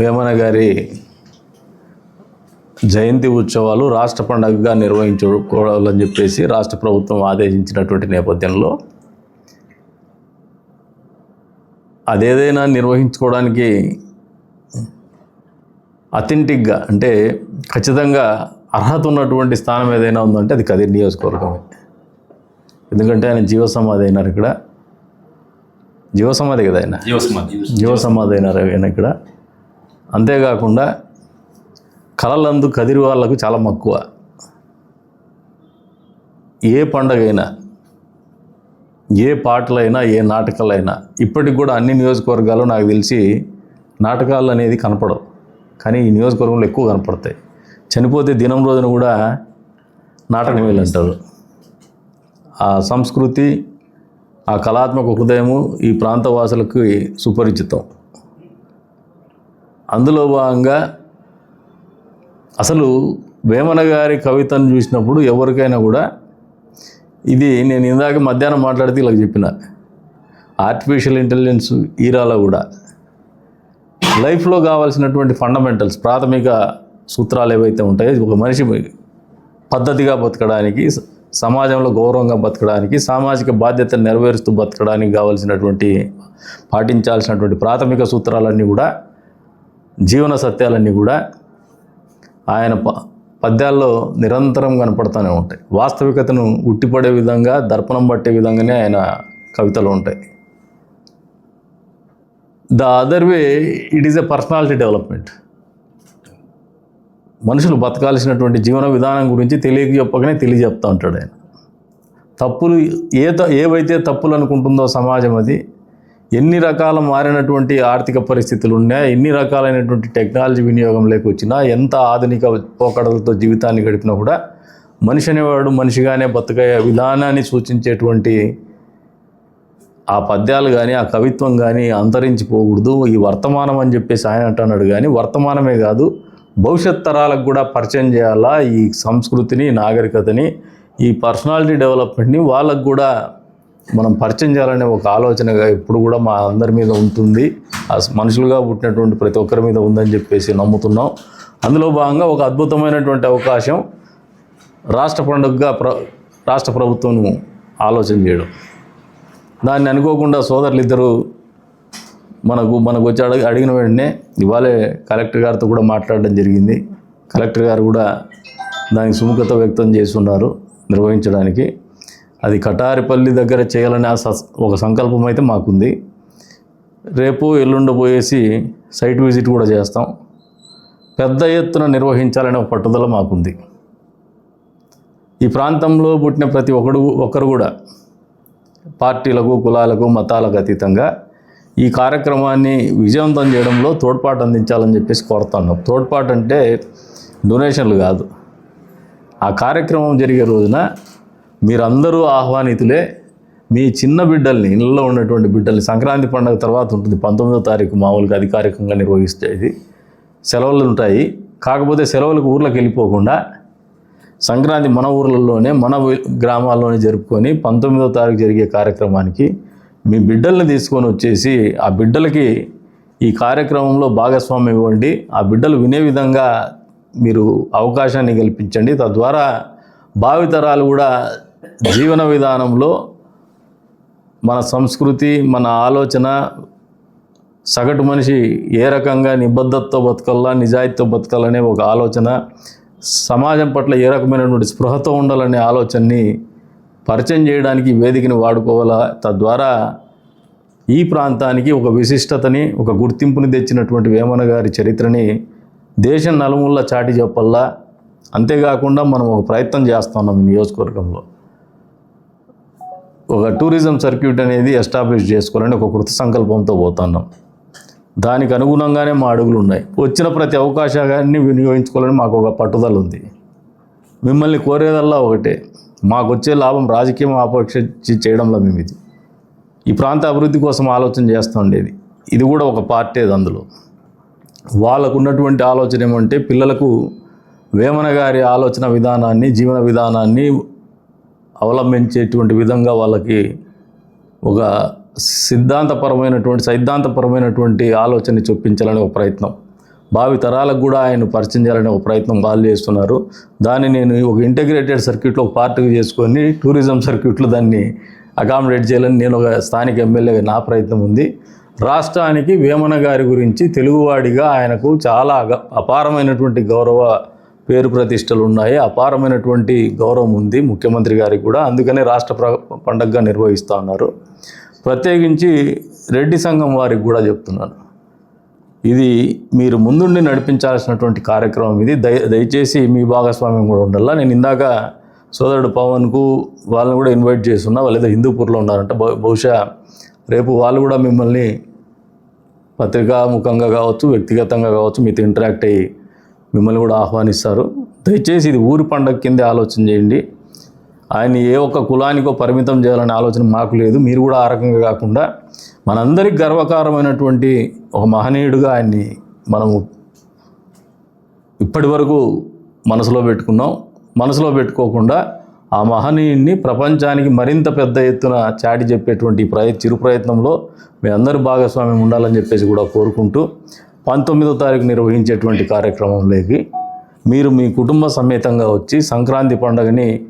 వేమన గారి జయంతి ఉత్సవాలు రాష్ట్ర పండుగగా నిర్వహించుకోవాలని చెప్పేసి రాష్ట్ర ప్రభుత్వం ఆదేశించినటువంటి నేపథ్యంలో అదేదైనా నిర్వహించుకోవడానికి అథెంటిక్గా అంటే ఖచ్చితంగా అర్హత ఉన్నటువంటి స్థానం ఏదైనా ఉందంటే అది కదిరి నియోజకవర్గమే. ఎందుకంటే ఆయన జీవ సమాధి అయినారు ఇక్కడ. జీవ సమాధి కదా ఆయన? జీవ సమాధి అయినారు ఆయన ఇక్కడ. అంతేకాకుండా కళలందు కదిరి వాళ్ళకు చాలా మక్కువ. ఏ పండగైనా ఏ పాటలైనా ఏ నాటకాలైనా ఇప్పటికి కూడా అన్ని నియోజకవర్గాలు నాకు తెలిసి నాటకాలు అనేది కనపడవు. కానీ ఈ నియోజకవర్గంలో ఎక్కువ కనపడతాయి. చనిపోతే దినం రోజున కూడా నాటకం అంటారు ఆ సంస్కృతి ఆ కళాత్మక హృదయము ఈ ప్రాంతవాసులకు సుపరిచితం. అందులో భాగంగా అసలు వేమన గారి కవితను చూసినప్పుడు ఎవరికైనా కూడా ఇది నేను ఇందాక మధ్యాహ్నం మాట్లాడితే ఇలా చెప్పిన. ఆర్టిఫిషియల్ ఇంటెలిజెన్స్ ఈరాలో కూడా లైఫ్లో కావాల్సినటువంటి ఫండమెంటల్స్ ప్రాథమిక సూత్రాలు ఏవైతే ఉంటాయో ఒక మనిషి పద్ధతిగా బతకడానికి సమాజంలో గౌరవంగా బతకడానికి సామాజిక బాధ్యతను నెరవేరుస్తూ బతకడానికి కావాల్సినటువంటి పాటించాల్సినటువంటి ప్రాథమిక సూత్రాలన్నీ కూడా జీవన సత్యాలన్నీ కూడా ఆయన ప పద్యాల్లో నిరంతరం కనపడుతూనే ఉంటాయి. వాస్తవికతను ఉట్టిపడే విధంగా దర్పణం పట్టే విధంగానే ఆయన కవితలు ఉంటాయి. The other way it is a personality development. మనుషులు బతకాల్సినటువంటి జీవన విధానం గురించి తెలియక చెప్పకనే తెలియజెప్తా ఉంటాడు ఆయన. తప్పులు ఏ త- ఏవైతే తప్పులు అనుకుంటుందో సమాజం అది ఎన్ని రకాల మారినటువంటి ఆర్థిక పరిస్థితులు ఉన్నా ఎన్ని రకాలైనటువంటి టెక్నాలజీ వినియోగం లేకొచ్చినా ఎంత ఆధునిక పోకడలతో జీవితాన్ని గడిపినా కూడా మనిషి అనేవాడు మనిషిగానే బతకే విధానాన్ని సూచించేటువంటి ఆ పద్యాలు కానీ ఆ కవిత్వం కానీ అంతరించిపోకూడదు ఈ వర్తమానం అని చెప్పేసి ఆయన అంటున్నాడు కానీ వర్తమానమే కాదు భవిష్యత్ తరాలకు కూడా పరిచయం చేయాలా ఈ సంస్కృతిని నాగరికతని ఈ పర్సనాలిటీ డెవలప్మెంట్ని వాళ్ళకు కూడా మనం పరిచయం చేయాలనే ఒక ఆలోచనగా ఎప్పుడు కూడా మా అందరి మీద ఉంటుంది. మనుషులుగా పుట్టినటువంటి ప్రతి ఒక్కరి మీద ఉందని చెప్పేసి నమ్ముతున్నాం. అందులో భాగంగా ఒక అద్భుతమైనటువంటి అవకాశం రాష్ట్ర పండుగగా ప్ర రాష్ట్ర ప్రభుత్వం ఆలోచన చేయడం. దాన్ని అనుకోకుండా సోదరులు ఇద్దరు మనకు మనకు వచ్చి అడిగి అడిగిన వెంటనే ఇవాళే కలెక్టర్ గారితో కూడా మాట్లాడడం జరిగింది. కలెక్టర్ గారు కూడా దానికి సుముఖత వ్యక్తం చేస్తున్నారు నిర్వహించడానికి. అది కటారిపల్లి దగ్గర చేయాలనే ఆ ఒక సంకల్పం అయితే మాకుంది. రేపు ఎల్లుండ పోయేసి సైట్ విజిట్ కూడా చేస్తాం. పెద్ద ఎత్తున నిర్వహించాలనే ఒక పట్టుదల మాకుంది. ఈ ప్రాంతంలో పుట్టిన ప్రతి ఒక్కడు ఒక్కరు కూడా పార్టీలకు కులాలకు మతాలకు అతీతంగా ఈ కార్యక్రమాన్ని విజయవంతం చేయడంలో తోడ్పాటు అందించాలని చెప్పేసి కోరుతున్నాం. తోడ్పాటు అంటే డొనేషన్లు కాదు. ఆ కార్యక్రమం జరిగే రోజున మీరందరూ ఆహ్వానితులే. మీ చిన్న బిడ్డల్ని ఇళ్ళలో ఉన్నటువంటి బిడ్డల్ని సంక్రాంతి పండుగ తర్వాత ఉంటుంది పంతొమ్మిదో తారీఖు మామూలుగా అధికారికంగా నిర్వహిస్తేది సెలవులు ఉంటాయి. కాకపోతే సెలవులకు ఊర్లోకి వెళ్ళిపోకుండా సంక్రాంతి మన ఊర్లలోనే మన గ్రామాల్లోనే జరుపుకొని పంతొమ్మిదో తారీఖు జరిగే కార్యక్రమానికి మీ బిడ్డల్ని తీసుకొని వచ్చేసి ఆ బిడ్డలకి ఈ కార్యక్రమంలో భాగస్వామ్యం ఇవ్వండి. ఆ బిడ్డలు వినే విధంగా మీరు అవకాశాన్ని కల్పించండి. తద్వారా భావితరాలు కూడా జీవన విధానంలో మన సంస్కృతి మన ఆలోచన సగటు మనిషి ఏ రకంగా నిబద్ధతతో బతకాలా నిజాయితీతో బతకాలనే ఒక ఆలోచన సమాజం పట్ల ఏ రకమైనటువంటి స్పృహతో ఉండాలనే ఆలోచనని పరిచయం చేయడానికి వేదికని వాడుకోవాలా? తద్వారా ఈ ప్రాంతానికి ఒక విశిష్టతని ఒక గుర్తింపుని తెచ్చినటువంటి వేమన గారి చరిత్రని దేశం నలుమూల చాటి చెప్పల్లా అంతేకాకుండా మనం ఒక ప్రయత్నం చేస్తున్నాం ఈ నియోజకవర్గంలో. ఒక టూరిజం సర్క్యూట్ అనేది ఎస్టాబ్లిష్ చేసుకోవాలని ఒక కృత సంకల్పంతో పోతున్నాం. దానికి అనుగుణంగానే మా అడుగులు ఉన్నాయి. వచ్చిన ప్రతి అవకాశాన్ని వినియోగించుకోవాలని మాకు ఒక పట్టుదల ఉంది. మిమ్మల్ని కోరేదల్లా ఒకటే. మాకు వచ్చే లాభం రాజకీయం ఆపేక్ష చేయడంలో మేము ఇది ఈ ప్రాంత అభివృద్ధి కోసం ఆలోచన చేస్తూ ఉండేది. ఇది కూడా ఒక పార్టీ అది అందులో. వాళ్ళకు ఉన్నటువంటి ఆలోచన ఏమంటే పిల్లలకు వేమన గారి ఆలోచన విధానాన్ని జీవన విధానాన్ని అవలంబించేటువంటి విధంగా వాళ్ళకి ఒక సిద్ధాంతపరమైనటువంటి సైద్ధాంతపరమైనటువంటి ఆలోచన చొప్పించాలని ఒక ప్రయత్నం. భావి తరాలకు కూడా ఆయన పరిచయం చేయాలనే ఒక ప్రయత్నం వాళ్ళు చేస్తున్నారు. దాన్ని నేను ఒక ఇంటిగ్రేటెడ్ సర్క్యూట్లో ఒక పార్ట్గా చేసుకొని టూరిజం సర్క్యూట్లో దాన్ని అకామిడేట్ చేయాలని నేను ఒక స్థానిక ఎమ్మెల్యేగా నా ప్రయత్నం ఉంది. రాష్ట్రానికి వేమన గారి గురించి తెలుగువాడిగా ఆయనకు చాలా అగ- అపారమైనటువంటి గౌరవ పేరు ప్రతిష్టలు ఉన్నాయి. అపారమైనటువంటి గౌరవం ఉంది ముఖ్యమంత్రి గారికి కూడా. అందుకనే రాష్ట్ర ప్ర పండగగా నిర్వహిస్తూ ఉన్నారు. ప్రత్యేకించి రెడ్డి సంఘం వారికి కూడా చెప్తున్నాను. ఇది మీరు ముందుండి నడిపించాల్సినటువంటి కార్యక్రమం ఇది. దయ దయచేసి మీ భాగస్వామ్యం కూడా ఉండాలా? నేను ఇందాక సోదరుడు పవన్కు వాళ్ళని కూడా ఇన్వైట్ చేస్తున్నా. వాళ్ళు ఏదో హిందూపూర్లో ఉన్నారంట. బహుశా రేపు వాళ్ళు కూడా మిమ్మల్ని పత్రికా ముఖంగా కావచ్చు వ్యక్తిగతంగా కావచ్చు మీతో ఇంటరాక్ట్ అయ్యి మిమ్మల్ని కూడా ఆహ్వానిస్తారు. దయచేసి ఇది ఊరి పండగ కిందే ఆలోచన చేయండి. ఆయన ఏ ఒక్క కులానికో పరిమితం చేయాలనే ఆలోచన మాకు లేదు. మీరు కూడా ఆ రకంగా కాకుండా మనందరికి గర్వకారమైనటువంటి ఒక మహనీయుడిగా ఆయన్ని మనము ఇప్పటి వరకు మనసులో పెట్టుకున్నాం. మనసులో పెట్టుకోకుండా ఆ మహనీయుడిని ప్రపంచానికి మరింత పెద్ద ఎత్తున చాటి చెప్పేటువంటి ప్రయ చిరు ప్రయత్నంలో మీ అందరూ భాగస్వామ్యం ఉండాలని చెప్పేసి కూడా కోరుకుంటూ పంతొమ్మిదో తారీఖు నిర్వహించేటువంటి కార్యక్రమంలోకి మీరు మీ కుటుంబ సమేతంగా వచ్చి సంక్రాంతి పండుగని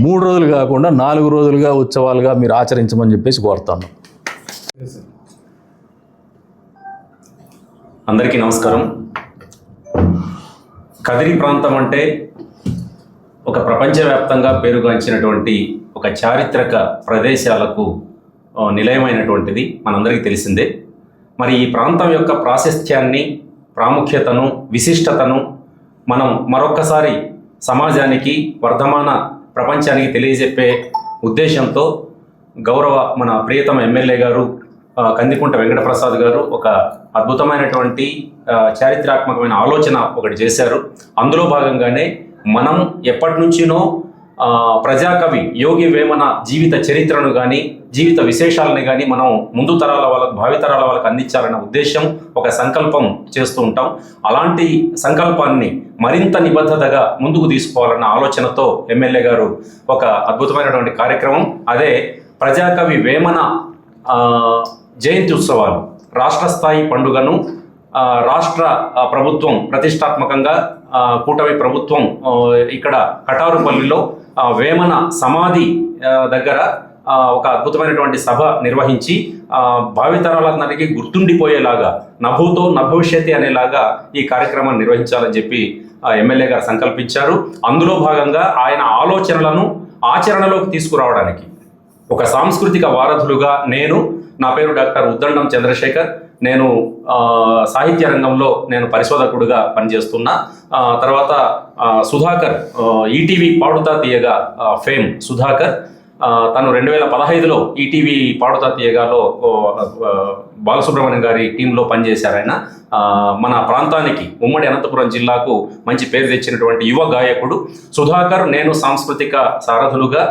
మూడు రోజులు కాకుండా నాలుగు రోజులుగా ఉత్సవాలుగా మీరు ఆచరించమని చెప్పేసి కోరుతాను. అందరికీ నమస్కారం. కదిరి ప్రాంతం అంటే ఒక ప్రపంచవ్యాప్తంగా పేరుగాంచినటువంటి ఒక చారిత్రక ప్రదేశాలకు నిలయమైనటువంటిది మనందరికీ తెలిసిందే. మరి ఈ ప్రాంతం యొక్క ప్రాశస్త్యాన్ని ప్రాముఖ్యతను విశిష్టతను మనం మరొక్కసారి సమాజానికి వర్ధమాన ప్రపంచానికి తెలియజెప్పే ఉద్దేశంతో గౌరవ మన ప్రియతమ ఎమ్మెల్యే గారు కందికుంట వెంకటప్రసాద్ గారు ఒక అద్భుతమైనటువంటి చారిత్రాత్మకమైన ఆలోచన ఒకటి చేశారు. అందులో భాగంగానే మనం ఎప్పటి నుంచినో ప్రజాకవి యోగి వేమన జీవిత చరిత్రను కానీ జీవిత విశేషాలను కానీ మనం ముందు తరాల వాళ్ళకు భావితరాల వాళ్ళకి అందించాలన్న ఉద్దేశం ఒక సంకల్పం చేస్తూ ఉంటాం. అలాంటి సంకల్పాన్ని మరింత నిబద్ధతగా ముందుకు తీసుకోవాలన్న ఆలోచనతో ఎమ్మెల్యే గారు ఒక అద్భుతమైనటువంటి కార్యక్రమం. అదే ప్రజాకవి వేమన జయంతి ఉత్సవాలు రాష్ట్ర స్థాయి పండుగను రాష్ట్ర ప్రభుత్వం ప్రతిష్టాత్మకంగా కూటమి ప్రభుత్వం ఇక్కడ కటారుపల్లిలో వేమన సమాధి దగ్గర ఒక అద్భుతమైనటువంటి సభ నిర్వహించి భావితరాలందరికీ గుర్తుండిపోయేలాగా నభూతో నభవిష్యతి అనేలాగా ఈ కార్యక్రమాన్ని నిర్వహించాలని చెప్పి ఎమ్మెల్యే గారు సంకల్పించారు. అందులో భాగంగా ఆయన ఆలోచనలను ఆచరణలోకి తీసుకురావడానికి ఒక సాంస్కృతిక వారధులుగా నేను నా పేరు డాక్టర్ ఉద్దండం చంద్రశేఖర్ నేను సాహిత్య రంగంలో నేను పరిశోధకుడుగా పనిచేస్తున్నా. తర్వాత సుధాకర్ ఈటీవీ పాడుతా తీయగా ఫేమ్ సుధాకర్. తను రెండు వేల పదహైదులో ఈటీవీ పాడుతా తీయగాలో బాలసుబ్రహ్మణ్యం గారి టీంలో పనిచేశారు ఆయన. మన ప్రాంతానికి ఉమ్మడి అనంతపురం జిల్లాకు మంచి పేరు తెచ్చినటువంటి యువ గాయకుడు సుధాకర్ నేను సాంస్కృతిక సారథులుగా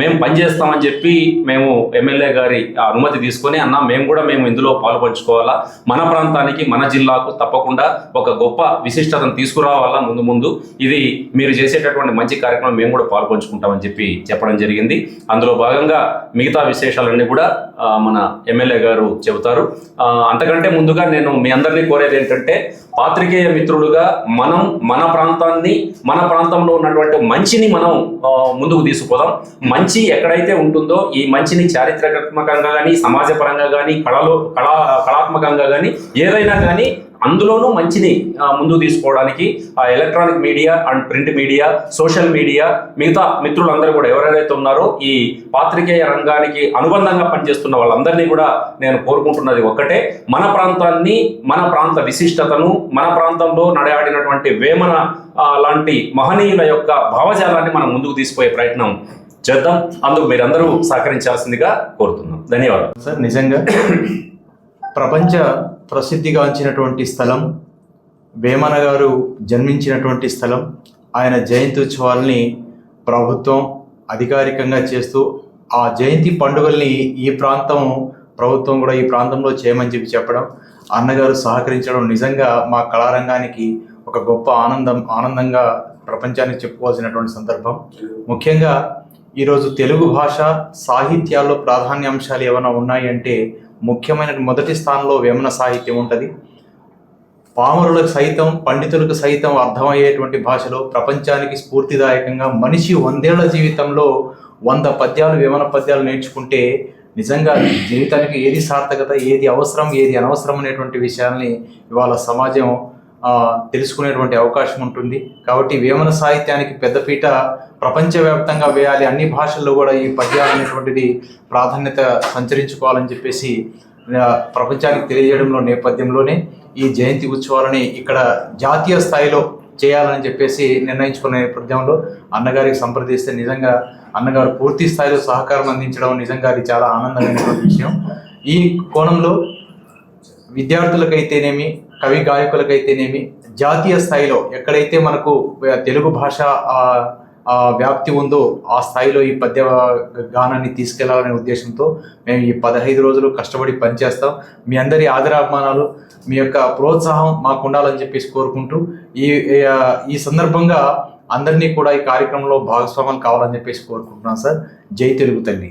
మేము పనిచేస్తామని చెప్పి మేము ఎమ్మెల్యే గారి ఆ అనుమతి తీసుకొని అన్న మేము కూడా మేము ఇందులో పాల్పంచుకోవాలా మన ప్రాంతానికి మన జిల్లాకు తప్పకుండా ఒక గొప్ప విశిష్టతను తీసుకురావాలా ముందు ముందు? ఇది మీరు చేసేటటువంటి మంచి కార్యక్రమం మేము కూడా పాల్పంచుకుంటామని చెప్పి చెప్పడం జరిగింది. అందులో భాగంగా మిగతా విశేషాలన్నీ కూడా మన ఎమ్మెల్యే గారు చెబుతారు. అంతకంటే ముందుగా నేను మీ అందరినీ కోరేది ఏంటంటే పాత్రికేయ మిత్రులుగా మనం మన ప్రాంతాన్ని మన ప్రాంతంలో ఉన్నటువంటి మంచిని మనం ముందుకు తీసుకుపోదాం. మంచి ఎక్కడైతే ఉంటుందో ఈ మంచిని చారిత్రాత్మకంగా కానీ సమాజపరంగా కానీ కళలో కళా కళాత్మకంగా కానీ ఏదైనా కానీ అందులోనూ మంచిని ముందుకు తీసుకోవడానికి ఆ electronic media and print media social media మిగతా మిత్రులందరూ కూడా ఎవరెవరైతే ఉన్నారో ఈ పాత్రికేయ రంగానికి అనుబంధంగా పనిచేస్తున్న వాళ్ళందరినీ కూడా నేను కోరుకుంటున్నది ఒక్కటే. మన ప్రాంతాన్ని మన ప్రాంత విశిష్టతను మన ప్రాంతంలో నడయాడినటువంటి వేమన లాంటి మహనీయుల యొక్క భావజాలాన్ని మనం ముందుకు తీసుకుపోయే ప్రయత్నం చేద్దాం. అందుకు మీరందరూ సహకరించాల్సిందిగా కోరుతున్నాం. ధన్యవాదాలు. సార్ నిజంగా ప్రపంచ ప్రసిద్ధిగాంచినటువంటి స్థలం వేమన గారు జన్మించినటువంటి స్థలం ఆయన జయంతి ఉత్సవాల్ని ప్రభుత్వం అధికారికంగా చేస్తూ ఆ జయంతి పండుగల్ని ఈ ప్రాంతం ప్రభుత్వం కూడా ఈ ప్రాంతంలో చేయమని చెప్పి చెప్పడం అన్నగారు సహకరించడం నిజంగా మా కళారంగానికి ఒక గొప్ప ఆనందం ఆనందంగా ప్రపంచానికి చెప్పుకోవాల్సినటువంటి సందర్భం. ముఖ్యంగా ఈరోజు తెలుగు భాష సాహిత్యాల్లో ప్రాధాన్యాంశాలు ఏమైనా ఉన్నాయంటే ముఖ్యమైన మొదటి స్థానంలో వేమన సాహిత్యం ఉంటుంది. పామరులకు సైతం పండితులకు సైతం అర్థమయ్యేటువంటి భాషలో ప్రపంచానికి స్ఫూర్తిదాయకంగా మనిషి వందేళ్ళ జీవితంలో వంద పద్యాలు వేమన పద్యాలు నేర్చుకుంటే నిజంగా జీవితానికి ఏది సార్థకత ఏది అవసరం ఏది అనవసరం అనేటువంటి విషయాల్ని ఇవాళ సమాజం తెలుసుకునేటువంటి అవకాశం ఉంటుంది. కాబట్టి వేమన సాహిత్యానికి పెద్దపీట ప్రపంచవ్యాప్తంగా వేయాలి అన్ని భాషల్లో కూడా ఈ పద్యాలు అనేటువంటిది ప్రాధాన్యత సంచరించుకోవాలని చెప్పేసి ప్రపంచానికి తెలియజేయడంలో నేపథ్యంలోనే ఈ జయంతి ఉత్సవాలని ఇక్కడ జాతీయ స్థాయిలో చేయాలని చెప్పేసి నిర్ణయించుకున్న నేపథ్యంలో అన్నగారికి సంప్రదిస్తే నిజంగా అన్నగారు పూర్తి స్థాయిలో సహకారం అందించడం నిజంగా అది చాలా ఆనందమైనటువంటి విషయం. ఈ కోణంలో విద్యార్థులకైతేనేమి కవి గాయకులకైతేనేమి జాతీయ స్థాయిలో ఎక్కడైతే మనకు తెలుగు భాష వ్యాప్తి ఉందో ఆ స్థాయిలో ఈ పద్య గానాన్ని తీసుకెళ్ళాలనే ఉద్దేశంతో మేము ఈ పదహైదు రోజులు కష్టపడి పనిచేస్తాం. మీ అందరి ఆదరాభిమానాలు మీ యొక్క ప్రోత్సాహం మాకు ఉండాలని చెప్పేసి కోరుకుంటూ ఈ ఈ సందర్భంగా అందరినీ కూడా ఈ కార్యక్రమంలో భాగస్వామ్యం కావాలని చెప్పేసి కోరుకుంటున్నాం సార్. జై తెలుగు తల్లి.